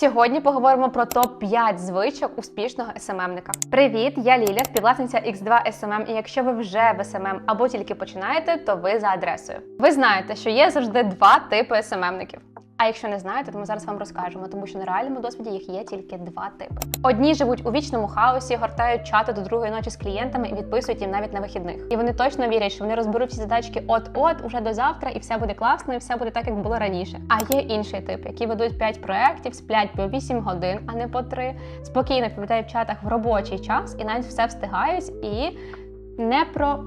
Сьогодні поговоримо про топ 5 звичок успішного СММника. Привіт, я Ліля, співвласниця X2 SMM, І якщо ви вже в SMM або тільки починаєте, то ви за адресою. Ви знаєте, що є завжди два типи СММників. А якщо не знаєте, то ми зараз вам розкажемо, тому що на реальному досвіді їх є тільки два типи. Одні живуть у вічному хаосі, гортають чати до другої ночі з клієнтами і відписують їм навіть на вихідних. І вони точно вірять, що вони розберуть всі задачки от-от уже до завтра, і все буде класно, і все буде так, як було раніше. А є інший тип, які ведуть 5 проєктів, сплять по 8 годин, а не по 3, спокійно відповідають в чатах в робочий час і навіть все встигають і не про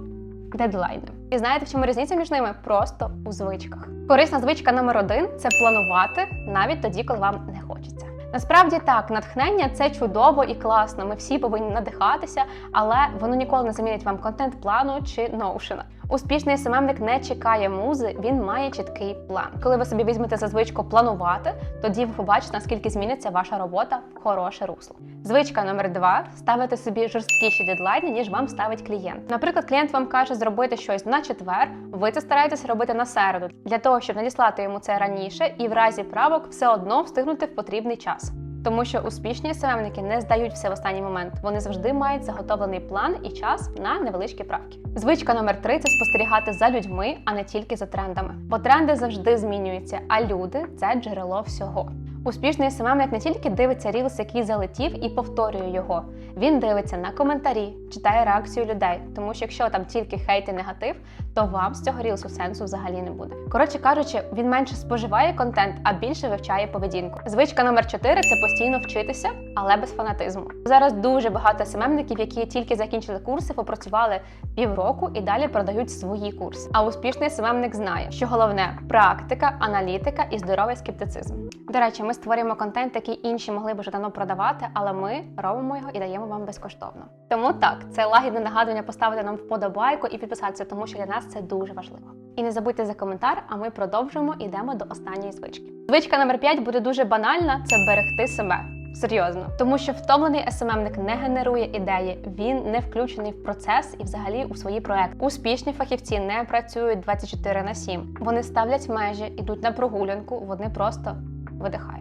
дедлайни. І знаєте, в чому різниця між ними? Просто у звичках. Корисна звичка номер один це планувати навіть тоді, коли вам не хочеться. Насправді так, натхнення це чудово і класно. Ми всі повинні надихатися, але воно ніколи не замінить вам контент-плану чи ноушена. Успішний СММник не чекає музи, він має чіткий план. Коли ви собі візьмете за звичку планувати, тоді ви побачите, наскільки зміниться ваша робота в хороше русло. Звичка номер два ставити собі жорсткіші дедлайни, ніж вам ставить клієнт. Наприклад, клієнт вам каже зробити щось на четвер, ви це стараєтесь робити на середу, для того, щоб надіслати йому це раніше і в разі правок все одно встигнути в потрібний час. Тому що успішні СММники не здають все в останній момент. Вони завжди мають заготовлений план і час на невеличкі правки. Звичка номер три це спостерігати за людьми, а не тільки за трендами. Бо тренди завжди змінюються, а люди це джерело всього. Успішний СММник не тільки дивиться рілс, який залетів, і повторює його. Він дивиться на коментарі, читає реакцію людей. Тому що якщо там тільки хейт і негатив, то вам з цього рілсу сенсу взагалі не буде. Коротше кажучи, він менше споживає контент, а більше вивчає поведінку. Звичка номер 4 це постійно вчитися, але без фанатизму. Зараз дуже багато СММників, які тільки закінчили курси, попрацювали півроку і далі продають свої курси. А успішний СММник знає, що головне практика, аналітика і здоровий скептицизм. До речі, ми створюємо контент, який інші могли б вже давно продавати, але ми робимо його і даємо вам безкоштовно. Тому так, це лагідне нагадування поставити нам вподобайку і підписатися, тому що для нас це дуже важливо. І не забудьте за коментар, а ми продовжуємо і йдемо до останньої звички. Звичка номер 5 буде дуже банальна: це берегти себе. Серйозно, тому що втомлений СММник не генерує ідеї, він не включений в процес і взагалі у свої проекти. Успішні фахівці не працюють 24 на 7. Вони ставлять межі, йдуть на прогулянку, вони просто видихають.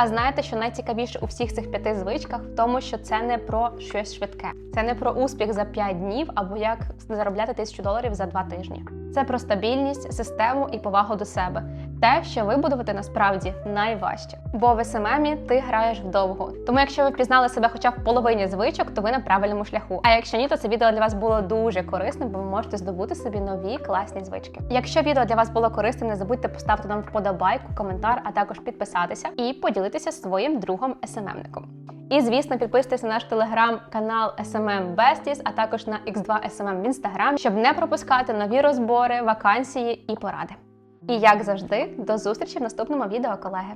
А знаєте, що найцікавіше у всіх цих п'яти звичках в тому, що це не про щось швидке, це не про успіх за 5 днів або як заробляти тисячу доларів за 2 тижні. Це про стабільність, систему і повагу до себе. Те, що вибудувати насправді найважче. Бо в СММі ти граєш вдовго. Тому, якщо ви впізнали себе хоча б в половині звичок, то ви на правильному шляху. А якщо ні, то це відео для вас було дуже корисним, бо ви можете здобути собі нові класні звички. Якщо відео для вас було корисним, не забудьте поставити нам вподобайку, коментар, а також підписатися і поділитися своїм другом СММником. І, звісно, підписуйтесь на наш телеграм-канал SMM Besties, а також на X2 SMM в інстаграм, щоб не пропускати нові розбори, вакансії і поради. І як завжди, до зустрічі в наступному відео, колеги.